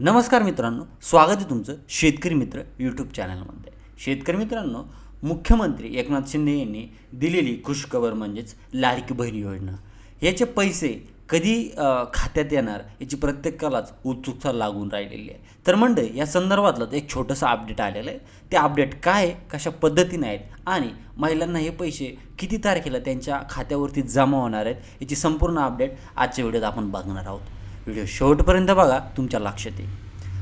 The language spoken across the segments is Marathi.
नमस्कार मित्रांनो स्वागत आहे तुमचं शेतकरी मित्र यूट्यूब चॅनलमध्ये शेतकरी मित्रांनो मुख्यमंत्री एकनाथ शिंदे यांनी दिलेली खुशखबर म्हणजेच लाडकी बहीण योजना. याचे पैसे कधी खात्यात येणार याची प्रत्येकालाच उत्सुकता लागून राहिलेली आहे. तर मंडळी या संदर्भातलं एक छोटंसं अपडेट आलेलं आहे. ते अपडेट काय आहे कशा पद्धतीने आहेत आणि महिलांना हे पैसे किती तारखेला त्यांच्या खात्यावरती जमा होणार आहेत याची संपूर्ण अपडेट आजच्या व्हिडिओत आपण बघणार आहोत. व्हिडिओ शेवटपर्यंत बघा तुमच्या लक्षात येईल.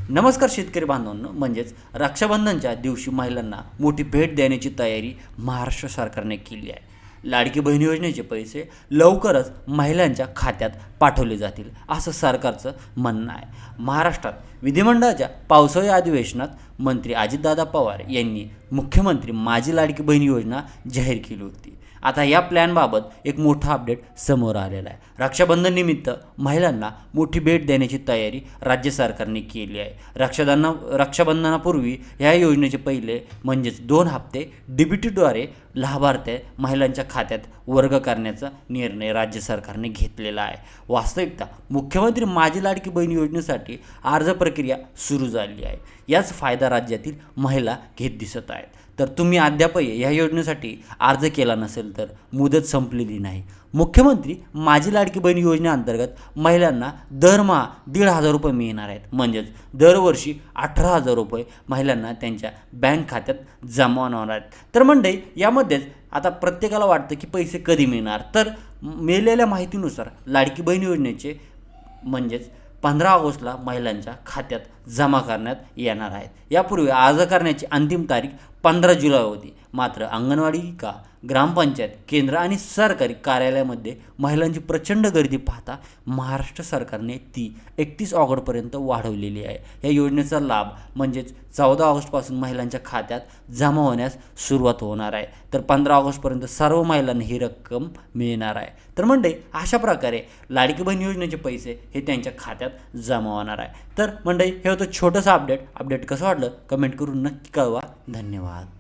नमस्कार शेतकरी बांधवांनो म्हणजेच रक्षाबंधनच्या दिवशी महिलांना मोठी भेट देण्याची तयारी महाराष्ट्र सरकारने केली आहे. लाडकी बहीण योजनेचे पैसे लवकरच महिलांच्या खात्यात पाठवले जातील असं सरकारचं म्हणणं आहे. महाराष्ट्रात विधिमंडळाच्या पावसाळी अधिवेशनात मंत्री अजितदादा पवार यांनी मुख्यमंत्री माझी लाडकी बहीण योजना जाहीर केली होती. आता या प्लॅनबाबत एक मोठा अपडेट समोर आलेला आहे. रक्षाबंधन निमित्त महिलांना मोठी भेट देण्याची तयारी राज्य सरकारने केली आहे. रक्षाबंधना रक्षाबंधनापूर्वी ह्या योजनेचे पहिले म्हणजेच दोन हप्ते डीबीटीद्वारे लाभार्थी महिलांच्या खात्यात वर्ग करण्याचा निर्णय राज्य सरकारने घेतलेला आहे. वास्तविकता मुख्यमंत्री माझी लाडकी बहीण योजनेसाठी अर्ज प्रक्रिया सुरू झाली आहे. याच फायदा राज्यातील महिला घेत दिसत आहेत. तर तुम्ही अद्यापही या योजनेसाठी अर्ज केला नसेल तर मुदत संपलेली नाही. मुख्यमंत्री माझी लाडकी बहीण योजनेअंतर्गत महिलांना दरमहा दीड हजार रुपये मिळणार आहेत. म्हणजेच दरवर्षी अठरा हजार रुपये महिलांना त्यांच्या बँक खात्यात जमा होणार आहेत. तर मंडळी यामध्येच आता प्रत्येकाला वाटतं की पैसे कधी मिळणार? तर मिळालेल्या माहितीनुसार लाडकी बहीण योजनेचे म्हणजेच पंधरा ऑगस्टला महिलांच्या खात्यात जमा करण्यात येणार आहेत. यापूर्वी अर्ज करण्याची अंतिम तारीख पंधरा जुलै होती. मात्र अंगणवाडी का ग्रामपंचायत केंद्र आणि सरकारी कार्यालयामध्ये महिलांची प्रचंड गर्दी पाहता महाराष्ट्र सरकारने ती एकतीस ऑगस्टपर्यंत वाढवलेली आहे. या योजनेचा लाभ म्हणजेच चौदा ऑगस्टपासून महिलांच्या खात्यात जमा होण्यास सुरुवात होणार आहे. तर पंधरा ऑगस्टपर्यंत सर्व महिलांना ही रक्कम मिळणार आहे. तर म्हणजे अशा प्रकारे लाडकी बहीण योजनेचे पैसे हे त्यांच्या खात्यात जमा होणार आहे. तर म्हणजे हे होतं छोटंसं अपडेट. अपडेट कसं वाटलं? कमेंट करून नक्की कळवा. धन्यवाद.